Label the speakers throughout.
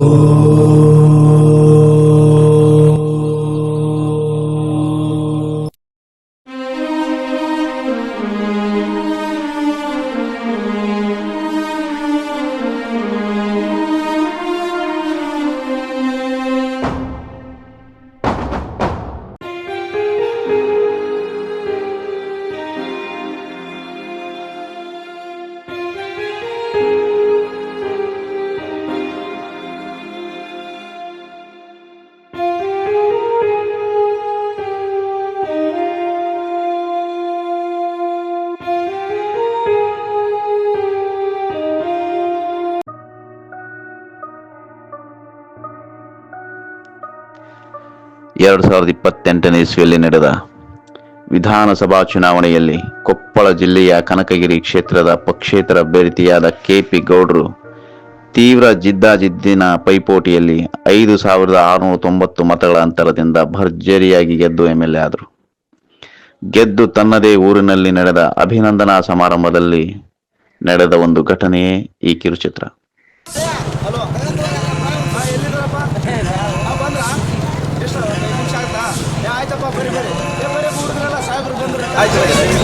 Speaker 1: 我。ಎರಡು ಸಾವಿರದ ಇಪ್ಪತ್ತೆಂಟನೇ ಇಸ್ವಿಯಲ್ಲಿ ನಡೆದ ವಿಧಾನಸಭಾ ಚುನಾವಣೆಯಲ್ಲಿ ಕೊಪ್ಪಳ ಜಿಲ್ಲೆಯ ಕನಕಗಿರಿ ಕ್ಷೇತ್ರದ ಪಕ್ಷೇತರ ಅಭ್ಯರ್ಥಿಯಾದ ಕೆಪಿ ಗೌಡ್ರು ತೀವ್ರ ಜಿದ್ದಾಜಿದ್ದಿನ ಪೈಪೋಟಿಯಲ್ಲಿ ಐದು ಸಾವಿರದ ಆರುನೂರ ತೊಂಬತ್ತು ಮತಗಳ ಅಂತರದಿಂದ ಭರ್ಜರಿಯಾಗಿ ಗೆದ್ದು ಎಂಎಲ್ಎ ಆದರು. ಗೆದ್ದು ತನ್ನದೇ ಊರಿನಲ್ಲಿ ನಡೆದ ಅಭಿನಂದನಾ ಸಮಾರಂಭದಲ್ಲಿ ನಡೆದ ಒಂದು ಘಟನೆಯೇ ಈ ಕಿರುಚಿತ್ರ
Speaker 2: ಹಲೋ ಹಾಂ ಎಲ್ಲಿದ್ದಾರಪ್ಪ ಹಾಂ ಬಂದ್ರಾ ಎಷ್ಟು ಐದು ನಿಮಿಷ ಆಗುತ್ತಾ ಏ ಆಯ್ತಪ್ಪ ಬರಿ ಬರಿ ಏ ಬರೀ ಹುಡುಗರಲ್ಲ ಸಾಹೇಬ್ರು ಬಂದ್ರು ಆಯ್ತು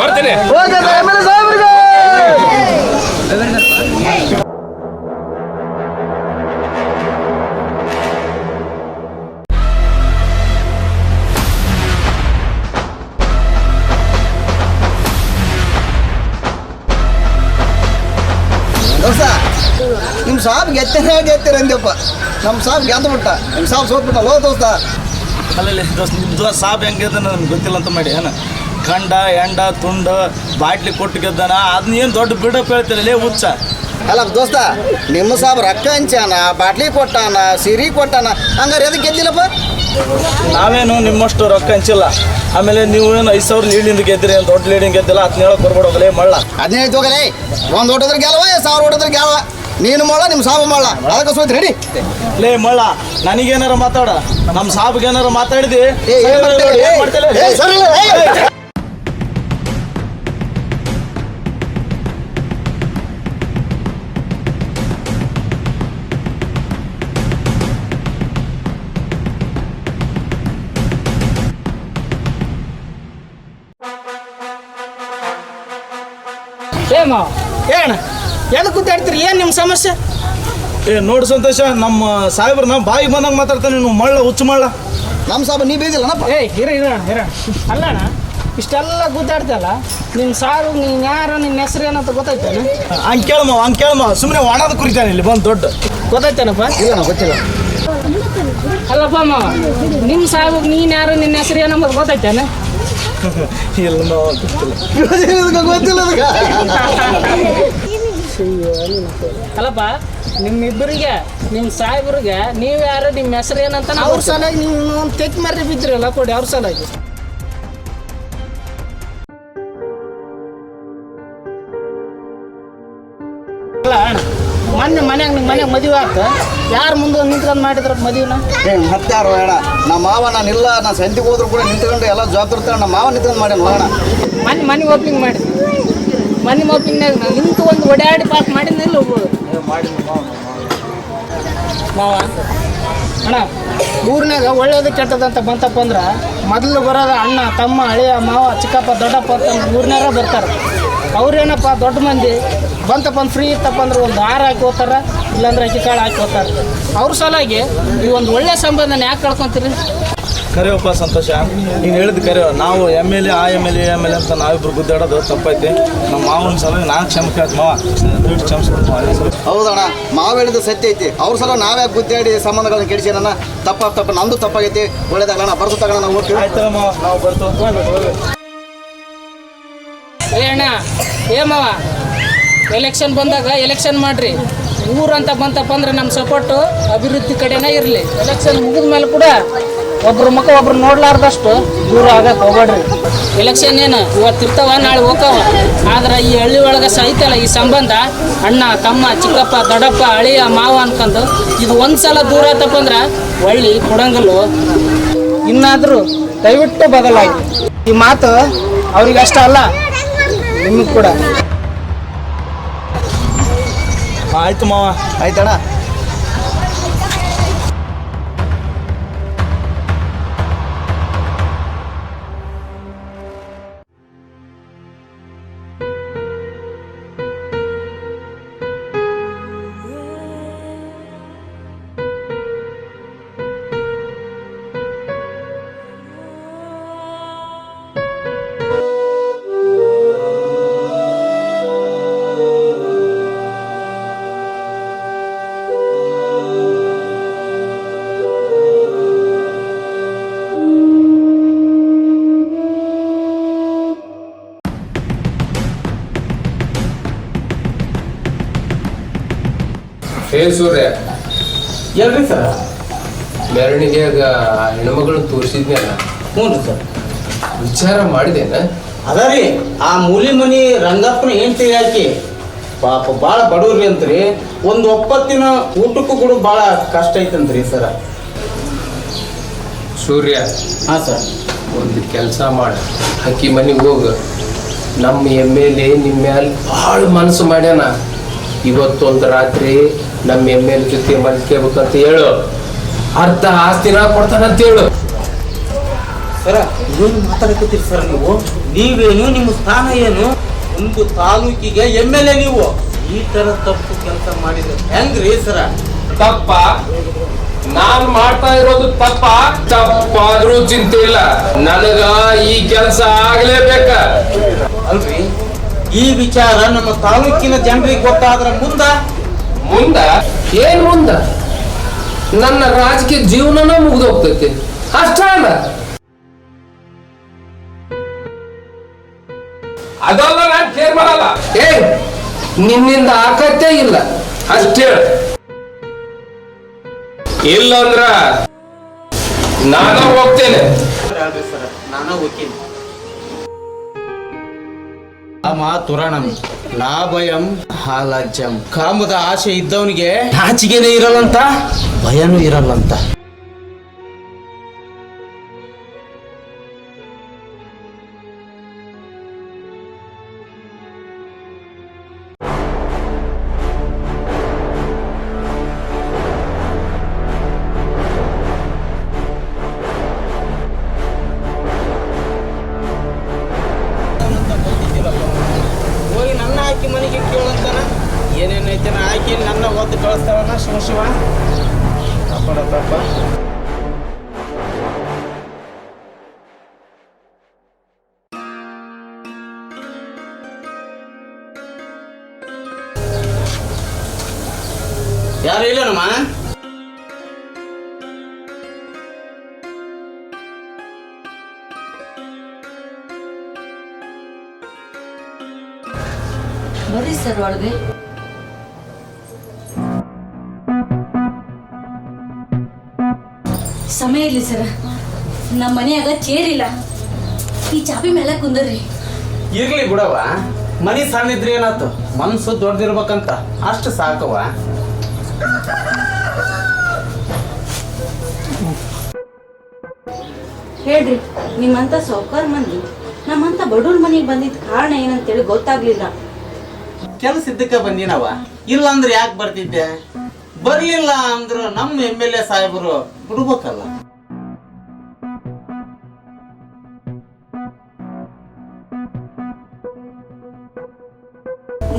Speaker 3: ಬರ್ತೇನೆ.
Speaker 4: ನಿಮ್ಮ ಸಾಬ್ ಗೆತ್ತನೆ ಗೆತ್ತೀರ ಅಂದ್ಯಪ್ಪ. ನಮ್ಮ ಸಾಬ್ ಗೆದ್ದು ಬಿಟ್ಟ. ನಿಮ್ಮ ಸಾಬ್ ಸೋತ್ಬಿಟ್ಟ ಲೋ ದೋಸ್ತ.
Speaker 2: ಅಲ್ಲಲ್ಲಿ ದೋಸ್ತ ನಿಮ್ಮ ದೋಸ್ತ ಸಾಬ್ ಹೆಂಗೆ ನಮ್ಗೆ ಗೊತ್ತಿಲ್ಲ ಅಂತ ಮಾಡಿ ಏನ? ಕಂಡ ಎಂಡ ತುಂಡ ಬಾಟ್ಲಿ ಕೊಟ್ಟು ಗೆದ್ದಾನ ಅದನ್ನ ಏನು ದೊಡ್ಡ ಬಿಲ್ಡಪ್ ಹೇಳ್ತೀರ ಲೇ ಹುಚ್ಚ
Speaker 4: ಅಲ್ಲ ದೋಸ್ತ ನಿಮ್ಮ ಸಾಬ್ ರೊಕ್ಕ ಹಂಚಾನ ಬಾಟ್ಲಿ ಕೊಟ್ಟಾನ ಸಿರಿ ಕೊಟ್ಟಾನ ಹಂಗಾರೆ ಎದಕ್ಕೆ ಗೆದ್ದಿಲ್ಲಪ್ಪ
Speaker 2: ನಾವೇನು ನಿಮ್ಮಷ್ಟು ರೊಕ್ಕ ಹಂಚಿಲ್ಲ ಆಮೇಲೆ ನೀವು ಏನು ಐದು ಸಾವಿರ ಲೀಡಿಂದ ಗೆದ್ದಿರಿ ಏನು ದೊಡ್ಡ ಲೀಡಿಂಗ್ ಗೆದ್ದಿಲ್ಲ ಅದನ್ನ ಹೇಳಕ್ ಬರ್ಬಿಡೋಗಲೇ ಮಳ್ಳ
Speaker 4: ಹದಿನೈದು ತಗೋಲೇ ಒಂದು ಹೊಟ್ಟದ್ರ ಗೆಲವ ಸಾವಿರ ಹೊಟ್ಟದ್ರ ಗೆಲವ ನೀನು ಮಳ್ಳ ನಿಮ್ಮ ಸಾಬು ಮಳ್ಳ ಅದಕ್ಕೆ ಸೋತ್ ರೆಡಿ
Speaker 2: ಲೇ ಮಳ್ಳ ನನಗೇನಾರ ಮಾತಾಡ ನಮ್ಮ ಸಾಬ್ಗೆ ಏನಾರ ಮಾತಾಡಿದಿ
Speaker 4: ಏ ಏನ್?
Speaker 5: ಎದಕ್ಕೆ ಕೂತಾಡ್ತೀರಿ ಏನು ನಿಮ್ಮ ಸಮಸ್ಯೆ?
Speaker 2: ಏ ನೋಡಿ ಸಂತೋಷ ನಮ್ಮ ಸಾಹೇಬ್ರು ನಾವು ಬಾಯಿಗೆ ಬಂದಂಗೆ ಮಾತಾಡ್ತಾನೆ ನೀವು ಮಳ್ಳ ಹುಚ್ಚು ಮಳ್ಳ.
Speaker 4: ನಮ್ಮ ಸಾಬು ನೀ ಬೀದಿಲ್ಲನಪ್ಪ
Speaker 5: ಏ ಹಿರ ಹಿರ ಹಿರ ಅಲ್ಲಣ್ಣ ಇಷ್ಟೆಲ್ಲ ಗುದ್ದಾಡ್ತಲ್ಲ ನಿಮ್ಮ ಸಾರು ನೀನು ಯಾರು ನಿನ್ನ ಹೆಸರು ಏನಂತ ಗೊತ್ತಾಯ್ತಾನೆ?
Speaker 2: ಹಂಗೆ ಕೇಳಮ್ಮ ಹಂಗೆ ಕೇಳಮ್ಮ ಸುಮ್ಮನೆ ಒಣದ ಕುರಿತಾನೆ ಇಲ್ಲಿ ಬಂದು ದೊಡ್ಡ.
Speaker 5: ಗೊತ್ತಾಯ್ತಾನಪ್ಪ?
Speaker 4: ಇಲ್ಲ ಗೊತ್ತಿಲ್ಲ.
Speaker 5: ಅಲ್ಲಪ್ಪ ಮಾವ ನಿಮ್ಮ ಸಾಹೇಬ್ ನೀನು ಯಾರು ನಿನ್ನ ಹೆಸರು ಏನಂಬದು ಗೊತ್ತಾಯ್ತಾನೆ?
Speaker 2: ಇಲ್ಲ ನಾವು ಗೊತ್ತಿಲ್ಲ
Speaker 4: ಇದಕ್ಕೆ ಗೊತ್ತಿಲ್ಲ
Speaker 5: ಅಲ್ಲಪ್ಪ ನಿಮ್ಮಿಬ್ಬರಿಗೆ ನಿಮ್ಮ ಸಾಹೇಬ್ರಿಗೆ ನೀವು ಯಾರು ನಿಮ್ಮ ಹೆಸರು ಏನಂತ ಅವ್ರ ಸಲಾಗಿ ನೀವು ಒಂದು ತೆಕ್ ಮರ್ರಿ ಬಿದ್ದಿರಲ್ಲ ಕೊಡಿ ಅವ್ರ ಸಲುವಾಗಿ. ಮೊನ್ನೆ ಮನ್ಯಾಗ ನಿಮ್ಮ ಮನ್ಯಾಗ ಮದುವೆ ಆತ? ಯಾರು ಮುಂದೆ ನಿಂತ್ಕೊಂಡು ಮಾಡಿದ್ರ ಮದುವೆನ?
Speaker 4: ಏ ಮತ್ತೆ ಯಾರು ಹೇಳ ನಮ್ಮ ಮಾವ ನಾನು ಇಲ್ಲ ನಾನು ಸಂತಿಗೆ ಹೋದ್ರು ಕೂಡ ನಿಂತ್ಕೊಂಡು ಎಲ್ಲ ಜವಾಬ್ದಾರಿ ನಮ್ಮ ಮಾವ ನಿಂತ್ಕೊಂಡು ಮಾಡ್ಯಾನ ಹೋಗೋಣ
Speaker 5: ಮನೆ ಮನೆ ಓಪನಿಂಗ್ ಮಾಡಿದ್ವಿ ಮನೆ ಓಪನಿಂಗ್ ನಾನು ನಿಂತು ಒಂದು ಒಡ್ಯಾಡಿ ಪಾಸ್ ಮಾಡಿದ್ನಿಲ್ಲ ಒಬ್ಬಳು ಮಾವ ಅಣ್ಣ ಊರಿನಾಗ ಒಳ್ಳೇದು ಕೆಟ್ಟದಂತ ಬಂತಪ್ಪ ಅಂದ್ರೆ ಮೊದಲು ಬರೋದ ಅಣ್ಣ ತಮ್ಮ ಅಳಿಯ ಮಾವ ಚಿಕ್ಕಪ್ಪ ದೊಡ್ಡಪ್ಪ ಅಂತ ಊರಿನಾರ ಬರ್ತಾರೆ. ಅವ್ರೇನಪ್ಪ ದೊಡ್ಡ ಮಂದಿ? ಬಂತಪ್ಪ ಅಂದ್ರೆ ಫ್ರೀ ಇತ್ತಪ್ಪ ಅಂದ್ರೆ ಒಂದು ಹಾರ ಹಾಕಿ ಹೋಗ್ತಾರ ಇಲ್ಲಾಂದ್ರೆ ಅಕ್ಕಿ ಕಾಳು ಹಾಕಿ ಹೋಗ್ತಾರೆ. ಅವ್ರ ಸಲಾಗಿ ಈ ಒಂದು ಒಳ್ಳೆ ಸಂಬಂಧನ ಯಾಕೆ ಕಳ್ಕೊಂತೀರಿ?
Speaker 2: ಕರೆಯಪ್ಪ ಸಂತೋಷ. ನೀನು ಹೇಳಿದ ಕರೆ ನಾವು ಎಂ ಎಲ್ ಎ ಆ M L A M L A ಅಂತ ನಾವಿಬ್ರು ಗುದ್ದಾಡೋದು ತಪ್ಪೈತಿ. ನಮ್ಮ ಮಾವನ ಸಲುವಾಗಿ ನಾನು ಕ್ಷಮೆ ಕೇಳ್ತು ಮಾವ. ದಯವಿಟ್ಟು ಸಲ.
Speaker 4: ಹೌದಣ್ಣ ಮಾವ ಹೇಳಿದ ಸತ್ಯ ಐತಿ. ಅವ್ರ ಸಲ ನಾವ್ಯಾಕೆ ಗುದ್ದಾಡಿ ಸಂಬಂಧಗಳನ್ನ ಕೆಡಿಸಿ ನನ್ನ ತಪ್ಪ ತಪ್ಪ ನಂದು ತಪ್ಪಾಗೈತಿ. ಒಳ್ಳೇದಾಗ ಬರ್ತು ಬರ್ದು ತಗೋಣ ನಾವು ಓಕೆ
Speaker 2: ಆಯ್ತು ಮಾವ ನಾವು ಬರ್ತು
Speaker 5: ಏ ಅಣ್ಣ ಏ ಮಾವ ಎಲೆಕ್ಷನ್ ಬಂದಾಗ ಎಲೆಕ್ಷನ್ ಮಾಡ್ರಿ. ಊರಂತ ಬಂತಪ್ಪ ಅಂದ್ರೆ ನಮ್ಮ ಸಪೋರ್ಟು ಅಭಿವೃದ್ಧಿ ಕಡೆನೇ ಇರಲಿ. ಎಲೆಕ್ಷನ್ ಮುಗಿದ ಮೇಲೆ ಕೂಡ ಒಬ್ರ ಮುಖ ಒಬ್ರು ನೋಡ್ಲಾರ್ದಷ್ಟು ದೂರ ಆಗಕ್ಕೆ ಹೋಗ್ಬೇಡ್ರಿ. ಎಲೆಕ್ಷನ್ ಏನು ಇವತ್ತು ಇರ್ತಾವ, ನಾಳೆ ಹೋಗ್ತಾವ. ಆದ್ರೆ ಈ ಹಳ್ಳಿ ಒಳಗೆ ಸಹಿತಲ್ಲ ಈ ಸಂಬಂಧ ಅಣ್ಣ, ತಮ್ಮ, ಚಿಕ್ಕಪ್ಪ, ದೊಡ್ಡಪ್ಪ ಅಳಿಯ ಮಾವ ಅನ್ಕೊಂಡು ಇದು ಒಂದು ಸಲ ದೂರ ಆತಪ್ಪ ಅಂದ್ರೆ ಒಳ್ಳಿ ಕೊಡಂಗಲ್ಲು. ಇನ್ನಾದರೂ ದಯವಿಟ್ಟು ಬದಲಾಗಿ. ಈ ಮಾತು ಅವ್ರಿಗೆ ಅಷ್ಟ ಅಲ್ಲ, ನಿಮಗೆ ಕೂಡ.
Speaker 2: ಆಯ್ತು ಮಾವ.
Speaker 4: ಆಯ್ತಣ್ಣ.
Speaker 3: ಸೂರ್ಯ
Speaker 6: ಎಲ್ರಿ ಸರ್?
Speaker 3: ಮೆರವಣಿಗೆಯಾಗ ಹೆಣ್ಮಗಳು ತೋರಿಸಿದ್ನಲ್ಲ.
Speaker 6: ಹ್ಞೂ ರೀ ಸರ್.
Speaker 3: ವಿಚಾರ ಮಾಡಿದೇನ?
Speaker 6: ಅದ ರೀ ಆ ಮೂಲಿ ಮನಿ ರಂಗಪ್ಪನ ಹೆಂಡ್ತಿ ಹಾಕಿ ಪಾಪ ಭಾಳ ಬಡವ್ರಿ ಅಂತ್ರಿ ಒಂದು ಒಪ್ಪತ್ತಿನ ಊಟಕ್ಕೂ ಕೂಡ ಭಾಳ ಕಷ್ಟ ಐತಂತ್ರಿ ಸರ್.
Speaker 3: ಸೂರ್ಯ
Speaker 6: ಹಾಂ ಸರ್.
Speaker 3: ಒಂದು ಕೆಲಸ ಮಾಡಿ. ಅಕ್ಕಿ ಮನೆಗೆ ಹೋಗ. ನಮ್ಮ ಎಂ ಎಲ್ ಎ ನಿಮ್ಮ ಮ್ಯಾಲೆ ಭಾಳ ಮನಸ್ಸು ಮಾಡ್ಯಾನ. ಇವತ್ತೊಂದು ರಾತ್ರಿ ನಮ್ಮ ಎಂ ಎಲ್ ಜೊತೆ ಮಲ್ಕೋಬೇಕಂತ ಹೇಳು. ಅರ್ಧ ಆಸ್ತಿನ ಕೊಡ್ತಾನಂತ ಹೇಳು.
Speaker 6: ಸರ ಏನು ಮಾತಾಡಕತ್ತೀರಿ ಸರ್ ನೀವು. ನೀವೇನು ನಿಮ್ಮ ಸ್ಥಾನ ಏನು? ಒಂದು ತಾಲೂಕಿಗೆ ಎಂ ಎಲ್ ಎ ನೀವು. ಈ ತರ ತಪ್ಪು ಕೆಲಸ ಮಾಡಿದ್ರೆ ಹೆಂಗ್ರಿ ಸರ?
Speaker 3: ತಪ್ಪ. ನಾನ್ ಮಾಡ್ತಾ ಇರೋದು ತಪ್ಪ. ತಪ್ಪಾದ್ರೂ ಚಿಂತೆ ಇಲ್ಲ. ನನಗ ಈ ಕೆಲಸ ಆಗ್ಲೇಬೇಕ.
Speaker 6: ಅಲ್ರಿ ಈ ವಿಚಾರ ನಮ್ಮ ತಾಲೂಕಿನ ಜನರಿಗೆ ಗೊತ್ತಾದ್ರ ಮುಂದ
Speaker 3: ಮುಂದ ಏನ್ ಮುಂದ? ನನ್ನ ರಾಜಕೀಯ ಜೀವನನ ಮುಗ್ದೋಗ್ತೈತಿ. ಅಷ್ಟ ಅಲ್ಲ. ಅದಲ್ಲ ನಾನು ಕೇರ್ ಮಾಡಲ್ಲ. ಏ ನಿನ್ನಿಂದ ಆಕತ್ತೇ ಇಲ್ಲ. ಅಷ್ಟೇ. ಇಲ್ಲ ಅಂದ್ರ ನಾನು ಹೋಗ್ತೇನೆ.
Speaker 6: ನಾನು ವಕೀಲ ಕಾಮ ತುರಾಣಂ ಲಾಭಯಂ ಹಾಲಜ್ಜಂ. ಕಾಮದ ಆಸೆ ಇದ್ದವನಿಗೆ ನಾಚಿಗೆನೇ ಇರಲ್ಲಂತ? ಭಯನೂ ಇರಲ್ಲಂತ. ತಪ್ಪಡ ತಪ್ಪ ಯಾರು ಇಲ್ಲನಮ್ಮ
Speaker 7: ಬರ್ರಿ ಸರ್ ಇಲ್ಲ ಸರ್. ನಮ್ಮ ಮನ್ಯಾಗ ಚೇರಿಲ್ಲ ಈ ಚಾಪಿ ಮೇಲೆ ಕುಂದರ್ರಿ
Speaker 6: ಇರ್ಲಿ ಬಿಡವ ಮನಿ ಸಣ್ಣ ಏನಾಯ್ತು ಏನಾತು? ಮನ್ಸು ದೊಡ್ಡದಿರ್ಬೇಕಂತ ಅಷ್ಟು ಸಾಕವ
Speaker 7: ಹೇಳ್ರಿ ನಿಮ್ಮಂತ ಸೌಕಾರ ಮಂದಿ ನಮ್ಮಂತ ಬಡವ್ರ ಮನೆಗೆ ಬಂದಿದ್ದ ಕಾರಣ ಏನಂತೇಳಿ ಗೊತ್ತಾಗ್ಲಿಲ್ಲ.
Speaker 6: ಕೆಲಸ ಇದ್ದಕ್ಕೆ ಬಂದಿನವ ಇಲ್ಲ ಅಂದ್ರೆ ಯಾಕೆ ಬರ್ತಿದ್ದೆ? ಬರ್ಲಿಲ್ಲ ಅಂದ್ರೆ ನಮ್ಮ ಎಂ ಎಲ್ ಎ ಸಾಹೇಬರು ಬಿಡ್ಬೇಕಲ್ಲ.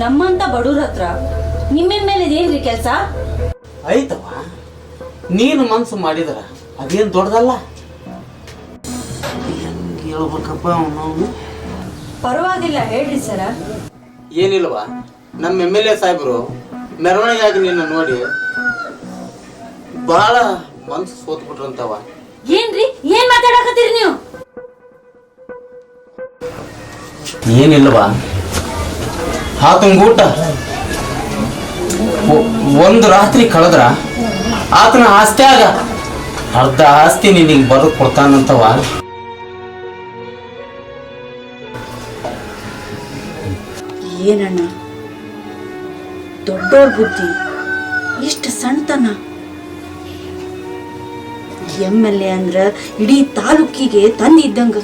Speaker 7: ನಮ್ಮಂತ ಬಡವ್ರ ಹತ್ರ ನಿಮ್ಮ ಮೇಲೆ ಇದೇನ್ರಿ ಕೆಲಸ?
Speaker 6: ಐತವ ನೀನು ಮನ್ಸು ಮಾಡಿದ್ರ ಅದೇನ್ ದೊಡ್ಡದಲ್ಲ? ಹೆಂಗ್ ಹೇಳ್ಬೇಕಪ್ಪ ಅವನು?
Speaker 7: ಪರವಾಗಿಲ್ಲ ಹೇಳ್ರಿ ಸರ.
Speaker 6: ಏನಿಲ್ವಾ? ನಮ್ಮ ಎಂ ಎಲ್ ಎ ಸಾಹೇಬರು ಮೆರವಣಿಗೆಯಾಗಿ ನಿನ್ನ ನೋಡಿ ಬಹಳ ಮನ್ಸು ಸೋತ್ ಬಿಟ್ರಂತವ
Speaker 7: ಏನ್ರಿ? ಏನ್ ಮಾತಾಡಕತ್ತೀರಿ ನೀವು?
Speaker 6: ಏನಿಲ್ವಾ? ಆತನ ಊಟ. ಒಂದು ರಾತ್ರಿ ಕಳೆದ್ರ ಆತನ ಆಸ್ತಿಯಾಗ ಅರ್ಧ ಆಸ್ತಿ ನಿನಗೆ ಬರೆದು ಕೊಡ್ತಾನಂತವ.
Speaker 7: ಏನಣ್ಣ? ದೊಡ್ಡೋರ್ ಬುದ್ಧಿ ಇಷ್ಟು ಸಣ್ಣತನ ಎಂ ಎಲ್ ಎ ಅಂದ್ರ ಇಡೀ ತಾಲೂಕಿಗೆ ತಂದಿದ್ದಂಗ.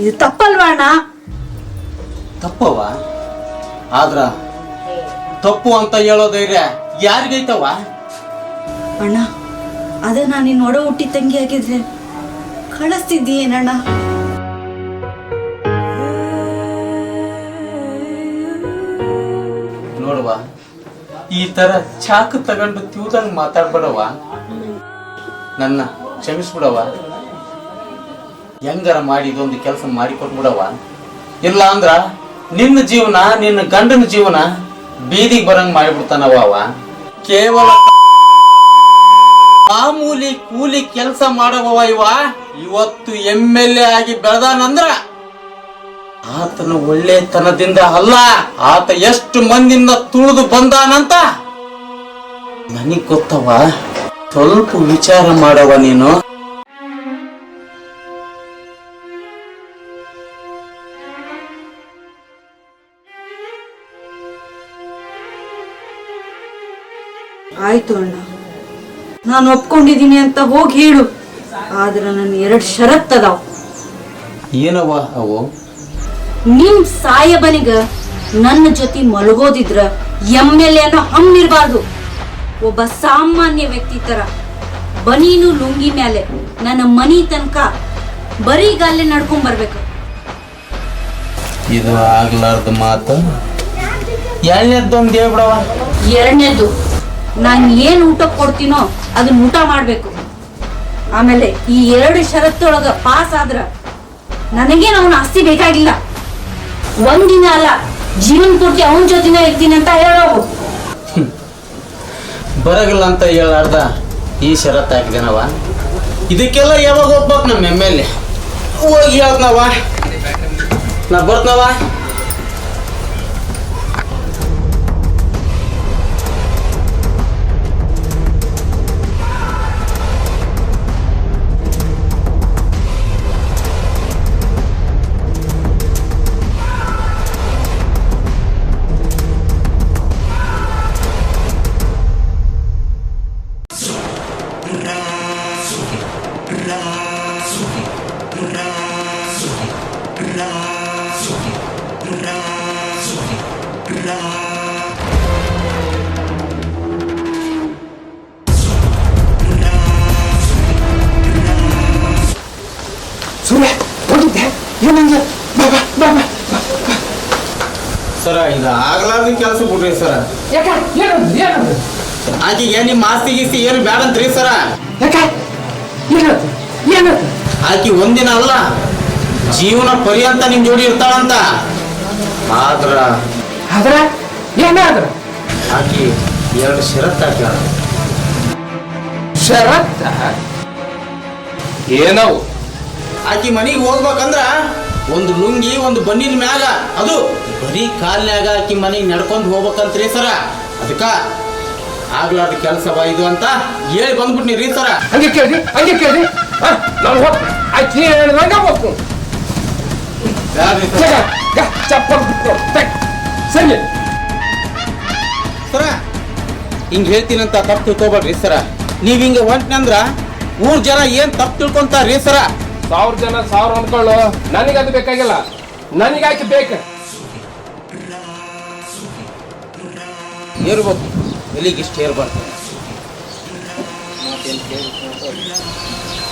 Speaker 7: ಇದು ತಪ್ಪಲ್ವಾ ಅಣ್ಣ?
Speaker 6: ತಪ್ಪವ ಆದ್ರ ತಪ್ಪು ಅಂತ ಹೇಳೋ ಧೈರ್ಯ ಯಾರಿಗೈತವ
Speaker 7: ಅಣ್ಣ ಅದ ನಾನು ನಿನ್ನ ಒಡ ಹುಟ್ಟಿ ತಂಗಿ ಆಗಿದ್ರೆ ಕಳಿಸ್ತಿದ್ದೀನಣ್ಣ
Speaker 6: ನೋಡುವ ಈ ತರ ಚಾಕು ತಗೊಂಡು ತಿವ್ದಂಗ್ ಮಾತಾಡ್ಬೇಡವ ನನ್ನ ಕ್ಷಮಿಸ್ಬಿಡವ ಹೆಂಗಾರ ಮಾಡಿ ಇದೊಂದು ಕೆಲಸ ಮಾಡಿ ಕೊಟ್ಬಿಡವ ಇಲ್ಲ ಅಂದ್ರ ನಿನ್ನ ಜೀವನ, ನಿನ್ನ ಗಂಡನ ಜೀವನ ಬೀದಿಗೆ ಬರಂಗ್ ಮಾಡಿಬಿಡ್ತಾನವ ಕೇವಲ ಮಾಮೂಲಿ ಕೂಲಿ ಕೆಲಸ ಮಾಡವ ಇವ. ಇವತ್ತು ಎಂ ಎಲ್ ಎ ಆಗಿ ಬೆಳೆದಾನಂದ್ರ ಆತನ ಒಳ್ಳೆತನದಿಂದ ಅಲ್ಲ, ಆತ ಎಷ್ಟು ಮಂದಿನ ತುಳಿದು ಬಂದಾನಂತ ನನಗ್ ಗೊತ್ತವ. ಸ್ವಲ್ಪ ವಿಚಾರ ಮಾಡವ ನೀನು.
Speaker 7: ಆಯ್ತು ಅಣ್ಣ. ನಾನು ಒಪ್ಕೊಂಡಿದ್ದೀನಿ ಅಂತ ಹೋಗಿ ಹೇಳು. ಆದ್ರೆ ನನ್ನ ಎರಡು ಷರತ್ತದಾವ್
Speaker 6: ಏನವ ಅವು?
Speaker 7: ನಿಮ್ ಸಾಯಬನಿಗ ನನ್ನ ಜೊತೆ ಮಲಗೋದಿದ್ರ ಎಂ ಎಲ್ ಎ ಅನ್ನೋ ಹಮ್ಮಿರ್ಬಾರ್ದು. ಒಬ್ಬ ಸಾಮಾನ್ಯ ವ್ಯಕ್ತಿ ತರ. ಬನೀನು ಲುಂಗಿ ಮೇಲೆ ನನ್ನ ಮನಿ ತನಕ ಬರೀಗಾಲೆ ನಡ್ಕೊಂಡ್ ಬರ್ಬೇಕು.
Speaker 6: ಇದು ಆಗ್ಲಾರ್ದ ಮಾತು. ಎರಡನೇದೊಂದು ಹೇಳ್ಬಿಡವ
Speaker 7: ಎರಡನೇದು ನಾನು ಏನು ಊಟ ಕೊಡ್ತೀನೋ ಅದನ್ನ ಊಟ ಮಾಡಬೇಕು. ಆಮೇಲೆ ಈ ಎರಡು ಷರತ್ತೊಳಗ ಪಾಸ್ ಆದ್ರ ನನಗೇನು ಅವನ ಆಸ್ತಿ ಬೇಕಾಗಿಲ್ಲ. ಒಂದಿನ ಅಲ್ಲ, ಜೀವನ ಪೂರ್ತಿ ಅವನ ಜೊತೆನೇ ಇರ್ತೀನಿ ಅಂತ ಹೇಳೋ
Speaker 6: ಬರಗಿಲ್ಲ ಅಂತ ಹೇಳಾರ್ದ ಈ ಷರತ್ ನಾವ ಇದಕ್ಕೆಲ್ಲ ಯಾವಾಗ ಹೋಗ್ಬೇಕು ನಮ್ಮ ಎಂ ಎಲ್ ಎ? ಹೋಗಿ ಹೇಳ್ತಾವ ನಾ ಬರ್ತನವ ಸರ ಇದು ಆಗ್ಲಾರ್ದ ಕೆಲಸ ಬಿಡ್ರಿ ಸರ. ಆಕಿಗೆ ನಿಮ್ಮ ಆಸ್ತಿ ಗೀಸ್ತಿ ಏನು ಬೇಡ ಅಂತ್ರಿ ಸರ ಆಕಿ ಒಂದಿನ ಅಲ್ಲ ಜೀವನ ಪರ್ಯಂತ ನಿಮ್ ಜೋಡಿ ಇರ್ತಾಳಂತ. ಆದ್ರ
Speaker 3: ಆದ್ರ? ಏನಾದ್ರ
Speaker 6: ಆಕಿ ಎರಡು ಷರತ್ ಹಾಕ್ಯಾಳ.
Speaker 3: ಶರತ್ತ ಏನವು?
Speaker 6: ಆಕಿ ಮನೆಗೆ ಹೋಗ್ಬೇಕಂದ್ರ ಒಂದು ಲುಂಗಿ ಒಂದು ಬನ್ನಿನ ಮ್ಯಾಗ ಅದು ಬರೀ ಕಾಲ್ನ್ಯಾಗ ಆಕಿ ಮನೆಗೆ ನಡ್ಕೊಂಡು ಹೋಗ್ಬೇಕಂತ್ರಿ ಸರ. ಅದಕ್ಕ ಆಗ್ಲಾರ್ದ ಕೆಲಸವ ಇದು ಅಂತ ಹೇಳಿ ಬಂದ್ಬಿಟ್ನಿ ರೀ ಸರ.
Speaker 3: ಹಂಗೆ ಕೇಳಿ ಹಂಗೆ ಕೇಳಿ ನಾನು ಹೋಗ್ ಆಕಿ ಹೇಳ್ದಂಗ ಹೋಗ್ತು. ಚಪ್ಪಲ್. ಸರಿ.
Speaker 6: ಸರ ಹಿಂಗ್ ಹೇಳ್ತೀನಂತ ತಪ್ಪು ತಿಳ್ಕೊಬೇಡ್ರಿ ಸರ. ನೀವ್ ಹಿಂಗ ಹೊಂಟ್ನಂದ್ರ ಊರ್ ಜನ ಏನ್ ತಪ್ಪು ತಿಳ್ಕೊಂತಾರ್ರಿ ಸರ?
Speaker 3: ಸಾವಿರ ಜನ ಸಾವಿರ ಅನ್ಕೊಳ್ಳು ನನಗೆ ಅದು ಬೇಕಾಗಿಲ್ಲ. ನನಗಾಕಿ ಬೇಕ. ಬೇಕು?
Speaker 6: ಏರ್ಬೇಕು ಎಲ್ಲಿಗೆ ಇಷ್ಟು ಏರ್ಬಾರ್ದು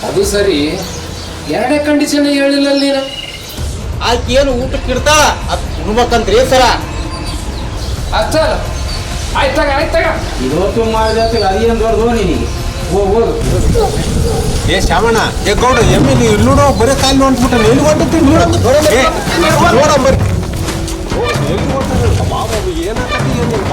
Speaker 3: ಅದು ಸರಿ. ಎರಡೇ ಕಂಡೀಷನ್ ಹೇಳಿಲ್ಲ ನೀನು.
Speaker 6: ಆಕೆ ಏನು ಊಟಕ್ಕೆ ಇಡ್ತಾಳ ಅದು ಉಣ್ಬೇಕಂತ್ರಿ ಸರ.
Speaker 3: ಅಚ್ಚ ಆಯ್ತಾಗ ಆಯ್ತಾಗ
Speaker 6: ಇವತ್ತು ಮಾಡಿದ ಅದೇನು ದೊಡ್ಡದು ನಿನಗೆ
Speaker 4: ಏ ಶ್ಯಾಮಣ್ಣ, ಏ ಗೌಡ ಎಮ್ಮೆ ನೀವು ಇಲ್ಲಿ ನೋಡೋ, ಬರೀ ಕಾಲು ನೋಡ್ಬಿಟ್ಟು ಎಲ್ಲಿ ಹೊಂಟಿರ್ತೀನಿ ನೋಡಂಬರಿ ಏನಾಗ್ತದೆ ಏನಿಲ್ಲ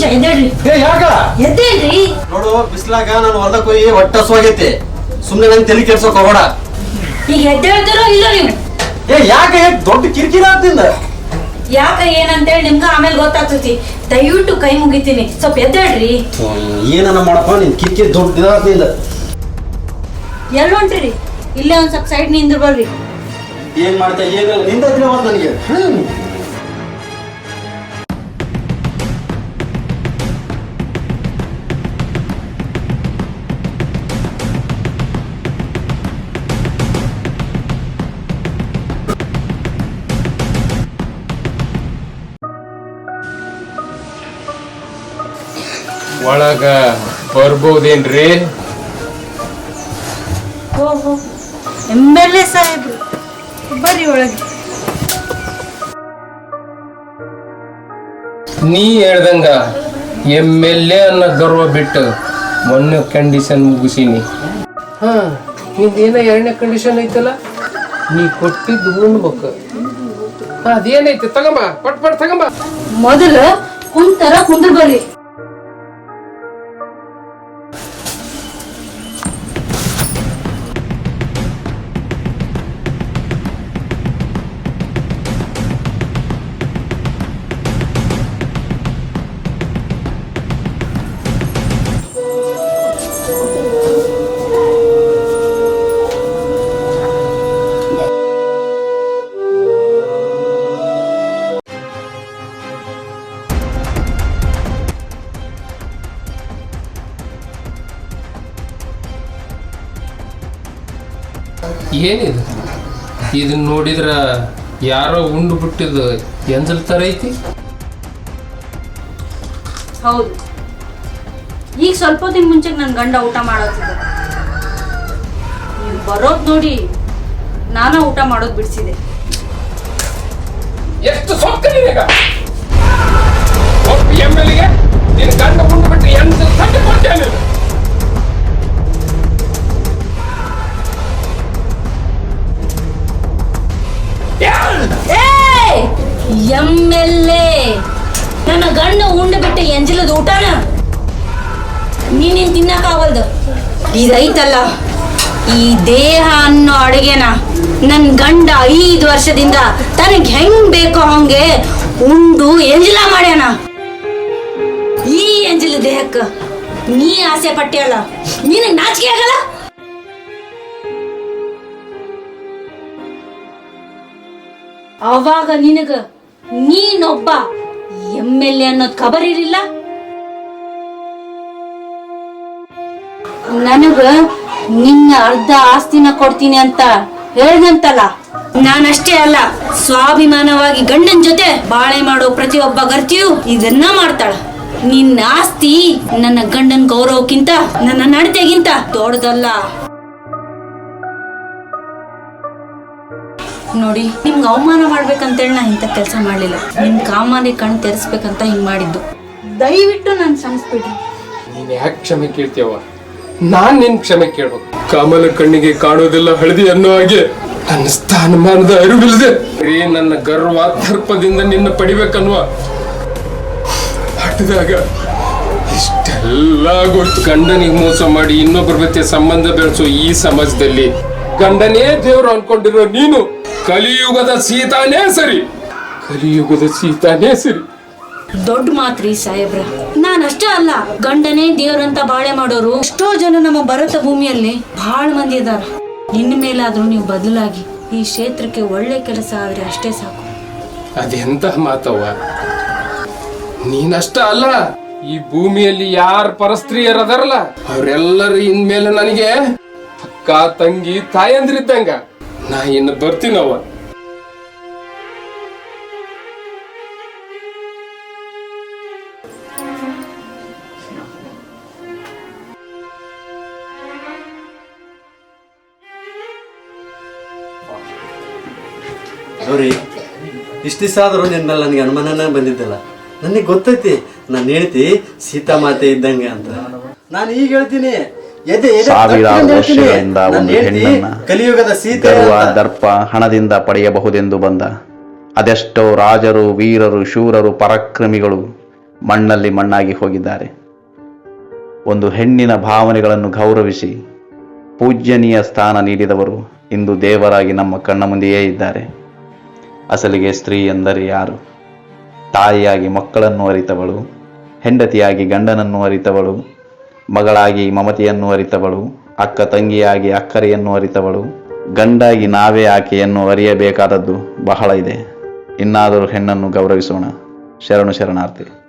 Speaker 7: ನಿಮಿಷ ಎದ್ದೇಳ್ರಿ.
Speaker 4: ಏ ಯಾಕ?
Speaker 7: ಎದ್ದೇಳ್ರಿ.
Speaker 4: ನೋಡು ಬಿಸ್ಲಾಗ ನಾನು ಹೊಲ್ದಾಗ ಹೋಗಿ ಹೊಟ್ಟೆ ಹಸುವಾಗೈತಿ. ಸುಮ್ಮನೆ ನಂಗೆ ತಲೆ ಕೆಡ್ಸೋಕ್ ಹೋಗೋಣ
Speaker 7: ಈಗ ಎದ್ದೇಳ್ತಿರೋ ಇಲ್ಲ ನೀವು?
Speaker 4: ಏ ಯಾಕೆ ದೊಡ್ಡ ಕಿರಿಕಿರಿ ಆಗ್ತಿಂದ
Speaker 7: ಯಾಕ ಏನಂತೇಳಿ ನಿಮ್ಗ ಆಮೇಲೆ ಗೊತ್ತಾಗ್ತೈತಿ. ದಯವಿಟ್ಟು ಕೈ ಮುಗಿತೀನಿ. ಸ್ವಲ್ಪ ಎದ್ದೇಳ್ರಿ.
Speaker 4: ಏನನ್ನ ಮಾಡಪ್ಪ ನಿನ್? ಕಿರಿಕಿರಿ ದೊಡ್ಡ ಇದಾಗ್ತಿಲ್ಲ
Speaker 7: ಎಲ್ಲಿ ಹೊಂಟ್ರಿ? ಇಲ್ಲೇ ಒಂದ್ ಸ್ವಲ್ಪ ಸೈಡ್ ನಿಂದ್ರ ಬರ್ರಿ
Speaker 4: ಏನ್ ಮಾಡ್ತಾ ಏನಿಲ್ಲ ನಿಂದ ನನಗೆ. ಹ್ಮ್.
Speaker 3: ಒಳಗ ಬರ್ಬೋದೇನ್ರಿ?
Speaker 7: ಓಹೋ ಎಂ ಎಲ್ ಎ ಸಾಹೇಬ್ರು ಬರ್ರಿ ಒಳಗೆ.
Speaker 3: ನೀ ಹೇಳ್ದಂಗ ಎಂ ಎಲ್ ಎ ಅನ್ನೋ ಗರ್ವ ಬಿಟ್ಟು ಮೊನ್ನೆ ಕಂಡೀಷನ್ ಮುಗಿಸೀನಿ. ಹಾ ನಿಂದೇನ ಎರಡನೇ ಕಂಡೀಷನ್ ಐತಲ್ಲ? ನೀ ಕೊಟ್ಟಿದ್ದು ಉಣ್ಬೇಕು ಅದೇನೈತೆ? ತಗೊಂಬ ಪಟ್ ಪಟ್ ತಗೊಂಬ.
Speaker 7: ಮೊದಲು ಕುಂತರ ಕುಂದ್ರ ಬರ್ರಿ
Speaker 3: ಏನಿದು? ಇದನ್ನ ನೋಡಿದ್ರ ಯಾರೋ ಉಂಡು ಬಿಟ್ಟಿದ್ದು ಎಂಜಲ್ ಥರ ಐತಿ?
Speaker 7: ಹೌದು. ಈಗ ಸ್ವಲ್ಪ ದಿನ ಮುಂಚೆ ನನ್ನ ಗಂಡ ಊಟ ಮಾಡೋತಿದ್ದ ನೀವು ಬರೋದ್ ನೋಡಿ ನಾನ ಊಟ ಮಾಡೋದ್ ಬಿಡಿಸಿದೆ.
Speaker 3: ಎಷ್ಟು ಸೊಕ್ಕ ನಿನಗ? ಒಬ್ಬ ಎಂ ಎಲ್ಗೆ ನಿನ್ನ ಗಂಡ ಉಂಡು ಬಿಟ್ಟು ಎಂಜಲ್ ತಟ್ಟೆ ಕೊಡ್ತೇನೆ.
Speaker 7: M L A. ನನ್ನ ಗಂಡ ಉಂಡ ಬಿಟ್ಟು ಎಂಜಲದ ಊಟನ ನೀನೇನ್ ತಿನ್ನಕ್ಕಾಗಲ್ದು ಇದೈತಲ್ಲ ಈ ದೇಹ ಅನ್ನೋ ಅಡುಗೆನ ನನ್ ಗಂಡ ಐದು ವರ್ಷದಿಂದ ತನಗ್ ಹೆಂಗ್ ಬೇಕೋ ಹಂಗೆ ಉಂಡು ಎಂಜಲ ಮಾಡ್ಯಾನ. ಈ ಎಂಜಲ ದೇಹಕ್ಕ ನೀ ಆಸೆ ಪಟ್ಟಿಯಲ್ಲ, ನಿನಗೆ ನಾಚಿಕೆ ಆಗಲ್ಲ? ಅವಾಗ ನಿನಗ ನೀನೊಬ್ಬ ಎಂ ಎಲ್ ಎ ಅನ್ನೋದ್ ಖಬರ್ ಇರಲಿಲ್ಲ ನನಗ ನಿನ್ನ ಅರ್ಧ ಆಸ್ತಿನ ಕೊಡ್ತೀನಿ ಅಂತ ಹೇಳ್ದಂತಲ್ಲ? ನಾನಷ್ಟೇ ಅಲ್ಲ, ಸ್ವಾಭಿಮಾನವಾಗಿ ಗಂಡನ ಜೊತೆ ಬಾಳೆ ಮಾಡೋ ಪ್ರತಿಯೊಬ್ಬ ಗರ್ತಿಯು ಇದನ್ನ ಮಾಡ್ತಾಳ. ನಿನ್ನ ಆಸ್ತಿ ನನ್ನ ಗಂಡನ್ ಗೌರವಕ್ಕಿಂತ, ನನ್ನ ನಡತೆಗಿಂತ ದೊಡ್ಡದಲ್ಲ. ನೋಡಿ, ನಿಮ್ಗೆ ಅವಮಾನ ಮಾಡ್ಬೇಕಂತೇಳಿ ನಾ ಇಂಥ ಕೆಲಸ ಮಾಡಲಿಲ್ಲ. ನಿಮ್ ಕಾಮಾನಿ ಕಣ್ಣು ತೆರೆಸ್ಬೇಕಂತ ಹಿಂಗೆ ಮಾಡಿದ್ದು. ದಯವಿಟ್ಟು ನಾನು ಕ್ಷಮಿಸ್ಬಿಡ್ರಿ.
Speaker 3: ನೀನ್ ಯಾಕೆ ಕ್ಷಮೆ ಕೇಳ್ತೇವ ನಾನ್ ನಿನ್ ಕ್ಷಮೆ ಕೇಳ್ಬೇಕು. ಕಾಮಲ ಕಣ್ಣಿಗೆ ಕಾಣೋದಿಲ್ಲ ಹಳದಿ ಅನ್ನೋ ಹಾಗೆ. ನನ್ನ ಸ್ಥಾನಮಾನದ ಅರಿವಿಲ್ಲದೆ ಬರೀ ನನ್ನ ಗರ್ವ ದರ್ಪದಿಂದ ನಿನ್ನ ಪಡಿಬೇಕನ್ನುವ ಹಠದಾಗ ಇಷ್ಟೆಲ್ಲ ಗೊತ್ತು. ಗಂಡನಿಗೆ ಮೋಸ ಮಾಡಿ ಇನ್ನೊಬ್ಬರ ಜೊತೆ ಸಂಬಂಧ ಬೆಳೆಸೋ ಈ ಸಮಾಜದಲ್ಲಿ ಗಂಡನೇ ದೇವರು ಅನ್ಕೊಂಡಿರೋ ನೀನು. ಕಲಿಯುಗದ ಸೀತಾನೇ ಸರಿ ಕಲಿಯುಗದ ಸೀತಾನೇ ಸರಿ
Speaker 7: ದೊಡ್ಡ ಮಾತ್ರಿ ಸಾಹೇಬ್ರ. ನಾನು ಅಷ್ಟೇ ಅಲ್ಲ ಗಂಡನೇ ದೇವ್ರಂತ ಬಾಳೆ ಮಾಡೋರು. ಎಷ್ಟೋ ಜನ ನಮ್ಮ ಭರತ ಭೂಮಿಯಲ್ಲಿ ಬಹಳ ಮಂದಿ ಇದಾರ. ಇನ್ ಮೇಲಾದ್ರೂ ನೀವು ಬದಲಾಗಿ ಈ ಕ್ಷೇತ್ರಕ್ಕೆ ಒಳ್ಳೆ ಕೆಲಸ ಆದ್ರೆ ಅಷ್ಟೇ ಸಾಕು.
Speaker 3: ಅದೆಂತ ಮಾತವ್ವ? ನೀನಷ್ಟ ಅಲ್ಲ ಈ ಭೂಮಿಯಲ್ಲಿ ಯಾರ ಪರಸ್ತ್ರೀಯರದಾರಲ್ಲ ಅವರೆಲ್ಲರೂ ಇನ್ಮೇಲೆ ನನಗೆ ಅಕ್ಕ ತಂಗಿ ತಾಯಂದ್ರಿದ್ದಂಗ. ನಾ ಇನ್ನು ಬರ್ತೀನವ್ವ
Speaker 4: ಅವ್ರಿ ಇಷ್ಟು ದಿವಸ ಆದರೂ ನಿನ್ನ ಮೇಲೆ ನನಗೆ ಅನುಮಾನನೇ ಬಂದಿದ್ದಲ್ಲ. ನನಗೆ ಗೊತ್ತೈತಿ, ನಾನು ಹೇಳ್ತಿ ಸೀತಾ ಮಾತೆ ಇದ್ದಂಗೆ ಅಂತ. ನಾನು ಈಗ ಹೇಳ್ತೀನಿ.
Speaker 1: ಸಾವಿರಾರು. ವರ್ಷಗಳಿಂದ ಒಂದು ಹೆಣ್ಣನ್ನ
Speaker 4: ಕಲಿಯುಗದ
Speaker 1: ಗರ್ವ ದರ್ಪ ಹಣದಿಂದ ಪಡೆಯಬಹುದೆಂದು ಬಂದ. ಅದೆಷ್ಟೋ ರಾಜರು ವೀರರು ಶೂರರು ಪರಾಕ್ರಮಿಗಳು ಮಣ್ಣಲ್ಲಿ ಮಣ್ಣಾಗಿ ಹೋಗಿದ್ದಾರೆ. ಒಂದು ಹೆಣ್ಣಿನ ಭಾವನೆಗಳನ್ನು ಗೌರವಿಸಿ ಪೂಜ್ಯನೀಯ ಸ್ಥಾನ ನೀಡಿದವರು ಇಂದು ದೇವರಾಗಿ ನಮ್ಮ ಕಣ್ಣ ಮುಂದೆಯೇ ಇದ್ದಾರೆ. ಅಸಲಿಗೆ ಸ್ತ್ರೀ ಎಂದರೆ ಯಾರು? ತಾಯಿಯಾಗಿ ಮಕ್ಕಳನ್ನು ಅರಿತವಳು ಹೆಂಡತಿಯಾಗಿ ಗಂಡನನ್ನು ಅರಿತವಳು ಮಗಳಾಗಿ ಮಮತೆಯನ್ನು ಅರಿತವಳು, ಅಕ್ಕ ತಂಗಿಯಾಗಿ ಅಕ್ಕರೆಯನ್ನು ಅರಿತವಳು, ಗಂಡಾಗಿ ನಾವೇ ಆಕೆಯನ್ನು ಅರಿಯಬೇಕಾದದ್ದು ಬಹಳ ಇದೆ. ಇನ್ನಾದರೂ ಹೆಣ್ಣನ್ನು ಗೌರವಿಸೋಣ. ಶರಣು ಶರಣಾರ್ಥಿ.